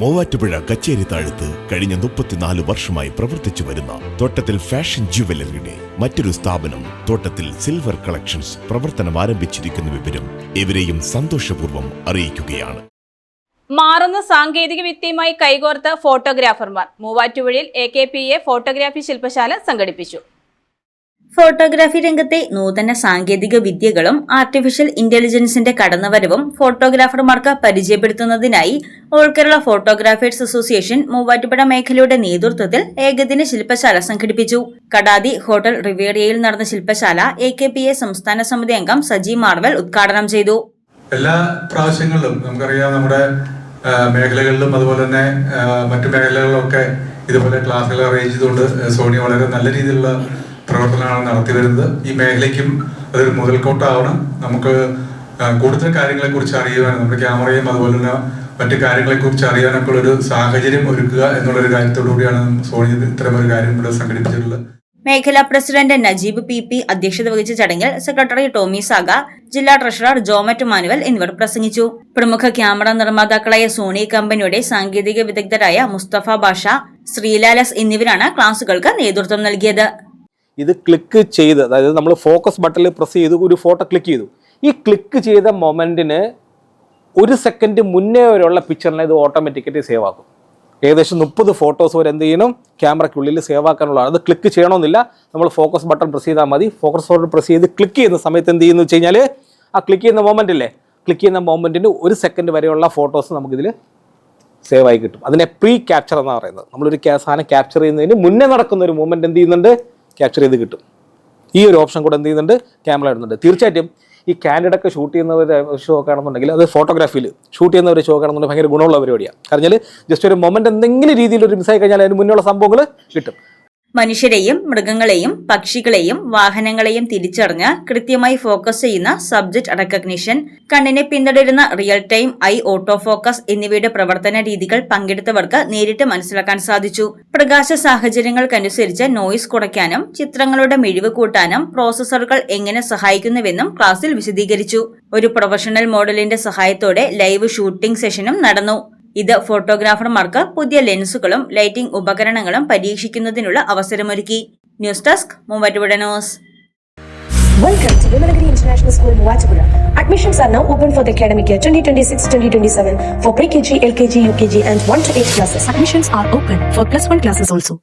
മൂവാറ്റുപുഴ കച്ചേരി താഴത്ത് കഴിഞ്ഞ മുപ്പത്തിനാല് വർഷമായി പ്രവർത്തിച്ചു വരുന്ന തോട്ടത്തിൽ ഫാഷൻ ജുവലറിയുടെ മറ്റൊരു സ്ഥാപനം തോട്ടത്തിൽ സിൽവർ കളക്ഷൻസ് പ്രവർത്തനം ആരംഭിച്ചിരിക്കുന്ന വിവരം ഇവരെയും സന്തോഷപൂർവം അറിയിക്കുകയാണ്. മാറുന്ന സാങ്കേതിക വിദ്യയുമായി കൈകോർത്ത ഫോട്ടോഗ്രാഫർമാർ മൂവാറ്റുപുഴയിൽ A K P A photography ശില്പശാല സംഘടിപ്പിച്ചു. ഫോട്ടോഗ്രാഫി രംഗത്തെ നൂതന സാങ്കേതിക വിദ്യകളും ആർട്ടിഫിഷ്യൽ ഇന്റലിജൻസിന്റെ കടന്നുവരവും ഫോട്ടോഗ്രാഫർമാർക്ക് പരിചയപ്പെടുത്തുന്നതിനായി all Kerala photographers association Muvattupuzha മേഖലയുടെ നേതൃത്വത്തിൽ ഏകദിന ശില്പശാല സംഘടിപ്പിച്ചു. കടാതി ഹോട്ടൽ റിവേറിയയിൽ നടന്ന ശില്പശാല എ കെ പി എ സംസ്ഥാന സമിതി അംഗം സജി മാർവൽ ഉദ്ഘാടനം ചെയ്തു. എല്ലാ പ്രാവശ്യങ്ങളിലും നമുക്കറിയാം നമ്മുടെ മേഖലകളിലും അതുപോലെ തന്നെ മറ്റു മേഖലകളിലൊക്കെ ഇതുപോലെ ക്ലാസ്സുകൾ അറേഞ്ച് ചെയ്തുകൊണ്ട് സോണി വളരെ നല്ല രീതിയിലുള്ള പ്രവർത്തനമാണ് നടത്തി വരുന്നത്. ഈ മേഖലയ്ക്കും അതൊരു മുതൽക്കോട്ടാവണം നമുക്ക് കൂടുതൽ കാര്യങ്ങളെ കുറിച്ച് അറിയുവാനും നമ്മുടെ ക്യാമറയും അതുപോലെ തന്നെ മറ്റു കാര്യങ്ങളെ കുറിച്ച് അറിയാനൊക്കെ ഒരു സാഹചര്യം ഒരുക്കുക എന്നുള്ളൊരു കാര്യത്തോടു കൂടിയാണ് സോണി ഇത്തരം ഒരു കാര്യം ഇവിടെ സംഘടിപ്പിച്ചിട്ടുള്ളത്. മേഖലാ പ്രസിഡന്റ് നജീബ് പി പി അധ്യക്ഷത വഹിച്ച ചടങ്ങിൽ സെക്രട്ടറി ടോമി സാഗ ജില്ലാ ട്രഷറർ ജോമറ്റ് മാനുവൽ എന്നിവർ പ്രസംഗിച്ചു. പ്രമുഖ ക്യാമറ നിർമ്മാതാക്കളായ സോണി കമ്പനിയുടെ സാങ്കേതിക വിദഗ്ധരായ മുസ്തഫ ബാഷ ശ്രീലാലസ് എന്നിവരാണ് ക്ലാസുകൾക്ക് നേതൃത്വം നൽകിയത്. ഇത് ക്ലിക്ക് ചെയ്ത് അതായത് നമ്മൾ ഫോക്കസ് ബട്ടണിൽ പ്രസ് ചെയ്ത് ഒരു ഫോട്ടോ ക്ലിക്ക് ചെയ്തു. ഈ ക്ലിക്ക് ചെയ്ത മൊമെന്റിന് ഒരു സെക്കൻഡ് മുന്നേ വരെയുള്ള പിക്ചറിനെ ഇത് ഓട്ടോമാറ്റിക്കായിട്ട് സേവ് ആക്കും. ഏകദേശം മുപ്പത് ഫോട്ടോസ് വരെ എന്ത് ചെയ്യണം? ക്യാമറയ്ക്കുള്ളിൽ സേവ് ആക്കാനുള്ളതാണ്. അത് ക്ലിക്ക് ചെയ്യണമെന്നില്ല. നമ്മൾ ഫോക്കസ് ബട്ടൺ പ്രസ് ചെയ്താൽ മതി. ഫോക്കസ് ബട്ടൺ പ്രസ് ചെയ്ത് ക്ലിക്ക് ചെയ്യുന്ന സമയത്ത് എന്ത് ചെയ്യുന്നു വെച്ച് കഴിഞ്ഞാൽ ആ ക്ലിക്ക് ചെയ്യുന്ന മൊമെന്റ് അല്ലേ ക്ലിക്ക് ചെയ്യുന്ന മൊമെന്റിന് ഒരു സെക്കൻഡ് വരെയുള്ള ഫോട്ടോസ് നമുക്കിതിൽ സേവ് ആയി കിട്ടും. അതിനെ പ്രീ ക്യാപ്ചർ എന്നാണ് പറയുന്നത്. നമ്മളൊരു സാധനം ക്യാപ്ചർ ചെയ്യുന്നതിന് മുന്നേ നടക്കുന്ന ഒരു മൂവ്മെന്റ് എന്ത് ചെയ്യുന്നുണ്ട്? ക്യാപ്ചർ ചെയ്ത് കിട്ടും. ഈ ഒരു ഓപ്ഷൻ കൂടെ എന്ത് ചെയ്യുന്നുണ്ട്? ക്യാമറ ഇടുന്നുണ്ട്. തീർച്ചയായിട്ടും ഈ ക്യാൻഡിഡൊക്കെ ഷൂട്ട് ചെയ്യുന്നവരെ ഷോ കാണുന്നുണ്ടെങ്കിൽ അത് ഫോട്ടോഗ്രാഫിയിൽ ഷൂട്ട് ചെയ്യുന്നവരെ ഷോ കാണുന്നുണ്ടെങ്കിൽ ഭയങ്കര ഗുണമുള്ള പരിപാടിയാണ് കാരണം ജസ്റ്റ് ഒരു മൊമെന്റ് എന്തെങ്കിലും രീതിയിൽ ഒരു മിസ്സായി കഴിഞ്ഞാൽ അതിന് മുന്നുള്ള സംഭവങ്ങൾ കിട്ടും. മനുഷ്യരെയും മൃഗങ്ങളെയും പക്ഷികളെയും വാഹനങ്ങളെയും തിരിച്ചറിഞ്ഞ് കൃത്യമായി ഫോക്കസ് ചെയ്യുന്ന സബ്ജക്ട് റെക്കഗ്നിഷൻ കണ്ണിനെ പിന്തുടരുന്ന real time eye auto focus എന്നിവയുടെ പ്രവർത്തന രീതികൾ പങ്കെടുത്തവർക്ക് നേരിട്ട് മനസ്സിലാക്കാൻ സാധിച്ചു. പ്രകാശ സാഹചര്യങ്ങൾക്കനുസരിച്ച് നോയിസ് കുറയ്ക്കാനും ചിത്രങ്ങളുടെ മിഴിവ് കൂട്ടാനും പ്രോസസ്സറുകൾ എങ്ങനെ സഹായിക്കുന്നുവെന്നും ക്ലാസിൽ വിശദീകരിച്ചു. ഒരു പ്രൊഫഷണൽ മോഡലിന്റെ സഹായത്തോടെ ലൈവ് ഷൂട്ടിംഗ് സെഷനും നടന്നു. ഇത് ഫോട്ടോഗ്രാഫർമാർക്ക് പുതിയ ലെൻസുകളും ലൈറ്റിംഗ് ഉപകരണങ്ങളും പരീക്ഷിക്കുന്നതിനുള്ള അവസരമൊരുക്കി news desk Muvattupuzha news Welcome to Vimalagiri International School, Muatupura. Admissions are now open for the academic year 2026-2027 for pre-KG, LKG, UKG and 1 to 8 classes. Admissions are open for plus 1 classes also.